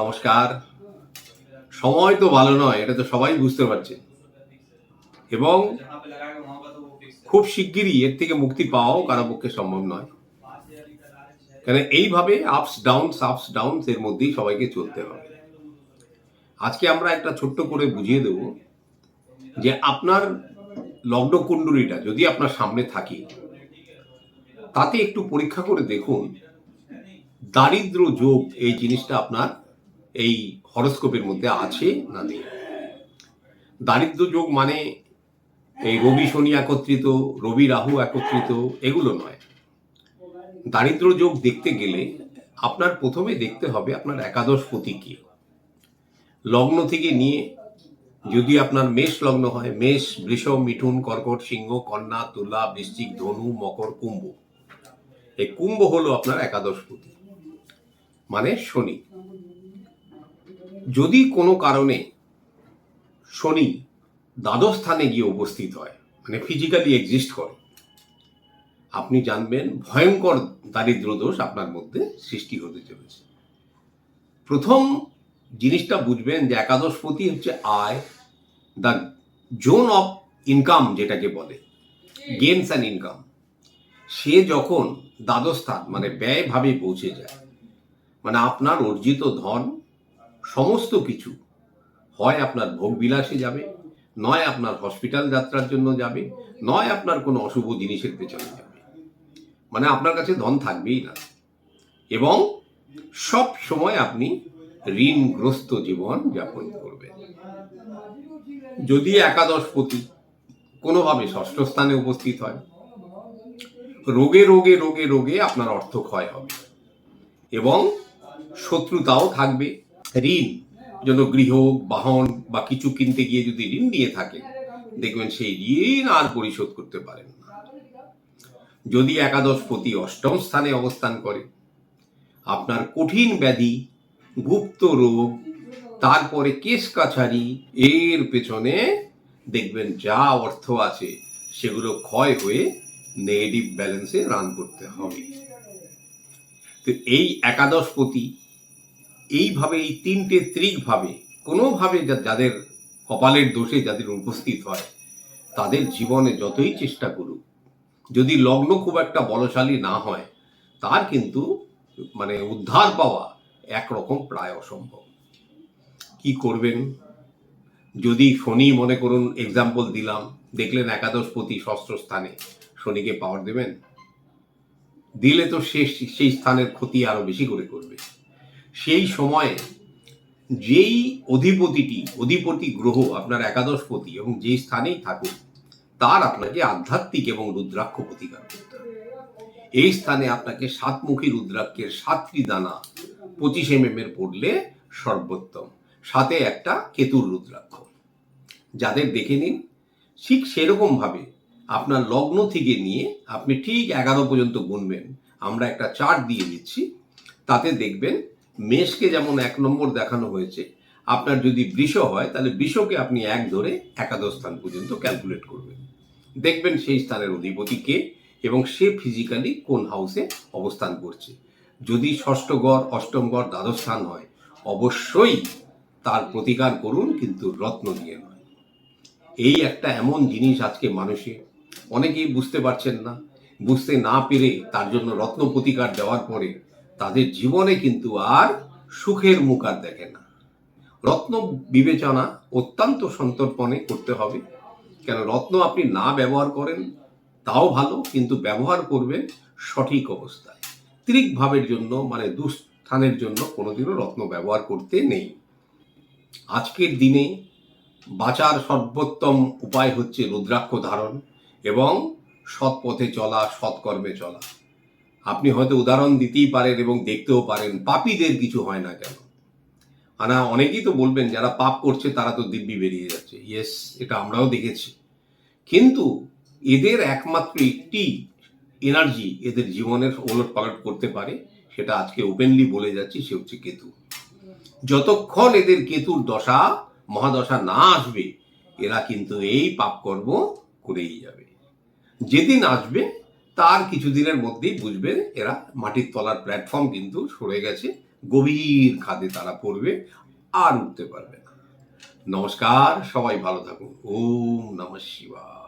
নমস্কার। সময় তো ভালো নয়, এটা তো সবাই বুঝতে পারছে। এবং খুব শিগগিরই এর থেকে মুক্তি পাওয়াও কারও পক্ষে সম্ভব নয়। কেন এইভাবে আপস ডাউনস আপস ডাউনস এর মধ্যেই সবাইকে চলতে হবে। আজকে আমরা একটা ছোট্ট করে বুঝিয়ে দেব যে আপনার লগ্ন কুণ্ডলীটা যদি আপনার সামনে থাকে, তাতে একটু পরীক্ষা করে দেখুন, দারিদ্র যোগ এই জিনিসটা আপনার এই হরস্কোপের মধ্যে আছে না নেই? দারিদ্র যোগ মানে এই রবি শনি একত্রিত, রবি রাহু একত্রিত, এগুলো নয়। দারিদ্র যোগ দেখতে গেলে আপনার প্রথমে দেখতে হবে আপনার একাদশ পতি কি। লগ্ন থেকে নিয়ে যদি আপনার মেষ লগ্ন হয়, মেষ বৃষ মিঠুন কর্কট, সিংহ, কন্যা, তুলা, বৃশ্চিক, ধনু, মকর, কুম্ভ। এই কুম্ভ হলো আপনার একাদশ পতি মানে শনি। যদি কোনো কারণে শনি দ্বাদশ স্থানে গিয়ে উপস্থিত হয় মানে ফিজিক্যালি এক্সিস্ট করে, আপনি জানবেন ভয়ঙ্কর দারিদ্র দোষ আপনার মধ্যে সৃষ্টি হতে চলেছে। প্রথম জিনিসটা বুঝবেন যে একাদশপতি হচ্ছে আয় দ্য জোন অফ ইনকাম যেটাকে বলে গেমস অ্যান্ড ইনকাম সে যখন দ্বাদশ স্থান মানে ব্যয়ভাবে পৌঁছে যায় মানে আপনার অর্জিত ধন সমস্ত কিছু। হয় আপনার ভোগ বিলাসে যাবে, নয় আপনার হসপিটাল যাত্রার জন্য যাবে, নয় আপনার কোনো অশুভ জিনিসের পেছনে যাবে। মানে আপনার কাছে ধন থাকবেই না। এবং সব সময় আপনি ঋণগ্রস্ত জীবন যাপন করবেন। যদি একাদশ একাদশপতি কোনোভাবে ষষ্ঠ স্থানে উপস্থিত হয়, রোগে রোগে রোগে রোগে আপনার অর্থ ক্ষয় হবে। এবং শত্রুতাও থাকবে। ঋণ, জন্য গৃহ বাহন বা কিছু কিনতে গিয়ে যদি ঋণ নিয়ে থাকে, দেখবেন সেই ঋণ আর পরিশোধ করতে পারেন না। যদি একাদশপতি অষ্টম স্থানে অবস্থান করে, আপনার কঠিন ব্যাধি, গুপ্ত রোগ, তারপরে কেস কাছারি, এর পেছনে দেখবেন যা অর্থ আছে, সেগুলো ক্ষয় হয়ে নেগেটিভ ব্যালেন্সে রান করতে হবে। তো এই একাদশপতি এইভাবে, এই তিনটে ত্রিকভাবে, কোনোভাবে যাদের কপালের দোষে যাদের উপস্থিত হয়, তাদের জীবনে যতই চেষ্টা করুক, যদি লগ্ন খুব একটা বলশালী না হয়, তার কিন্তু মানে উদ্ধার পাওয়া একরকম প্রায় অসম্ভব। কি করবেন? যদি শনি, মনে করুন এক্সাম্পল দিলাম, দেখলেন একাদশপতি ষষ্ঠ স্থানে, শনিকে পাওয়ার দেবেন? দিলে তো সে সেই স্থানের ক্ষতি আরও বেশি করে করবে। সেই সময়ে যেই অধিপতিটি, অধিপতি গ্রহ আপনার একাদশপতি এবং যেই স্থানেই থাকুক, তার আপনাকে আধ্যাত্মিক এবং রুদ্রাক্ষ প্রতিকার করতে এই স্থানে আপনাকে সাতমুখী রুদ্রাক্ষের সাতটি দানা পঁচিশ এম এর পড়লে সর্বোত্তম। সাথে একটা কেতুর রুদ্রাক্ষ। যাদের দেখে নিন, ঠিক সেরকম ভাবে আপনার লগ্ন থেকে নিয়ে আপনি ঠিক এগারো পর্যন্ত গুনবেন। আমরা একটা চার্ট দিয়ে দিচ্ছি, তাতে দেখবেন মেষকে যেমন এক নম্বর দেখানো হয়েছে, আপনার যদি বৃষ হয়, তাহলে বৃষকে আপনি এক ধরে একাদশ স্থান পর্যন্ত ক্যালকুলেট করবেন। দেখবেন সেই স্থানের অধিপতি কে এবং সে ফিজিক্যালি কোন হাউসে অবস্থান করছে। যদি ষষ্ঠ গড়, অষ্টম গড়, দ্বাদশ স্থান হয়, অবশ্যই তার প্রতিকার করুন, কিন্তু রত্ন দিয়ে নয়। এই একটা এমন জিনিস আজকে মানুষে, অনেকেই বুঝতে পারছেন না। বুঝতে না পেরে তার জন্য রত্ন প্রতিকার দেওয়ার পরে তাদের জীবনে কিন্তু আর সুখের মুখ আর দেখে না। রত্ন বিবেচনা অত্যন্ত সন্তর্পণে করতে হবে। কেন, রত্ন আপনি না ব্যবহার করেন, তাও ভালো, কিন্তু ব্যবহার করবেন সঠিক অবস্থায়। ত্রিক ভাবের জন্য মানে দুস্থানের জন্য কোনোদিনও রত্ন ব্যবহার করতে নেই। আজকের দিনে বাঁচার সর্বোত্তম উপায় হচ্ছে রুদ্রাক্ষ ধারণ এবং সৎ পথে চলা, সৎকর্মে চলা। আপনি হয়তো উদাহরণ দিতেই পারেন এবং দেখতেও পারেন, পাপীদের কিছু হয় না কেন? আনা অনেকেই তো বলবেন, যারা পাপ করছে তারা তো দিব্যি বেরিয়ে যাচ্ছে। ইয়েস এটা আমরাও দেখেছি। কিন্তু এদের একমাত্র একটি এনার্জি এদের জীবনের ওলট পালট করতে পারে, সেটা আজকে ওপেনলি বলে যাচ্ছি, সে হচ্ছে কেতু। যতক্ষণ এদের কেতুর দশা, মহাদশা না আসবে, এরা কিন্তু এই পাপকর্ম করেই যাবে। যেদিন আসবে তার কিছুদিনের মধ্যেই বুঝবে এরা মাটির তলার প্ল্যাটফর্ম কিন্তু সরে গেছে, গভীর খাদে তারা পড়বে, আর উঠতে পারবে না। নমস্কার, সবাই ভালো থাকুন। ওম নমঃ শিবায়।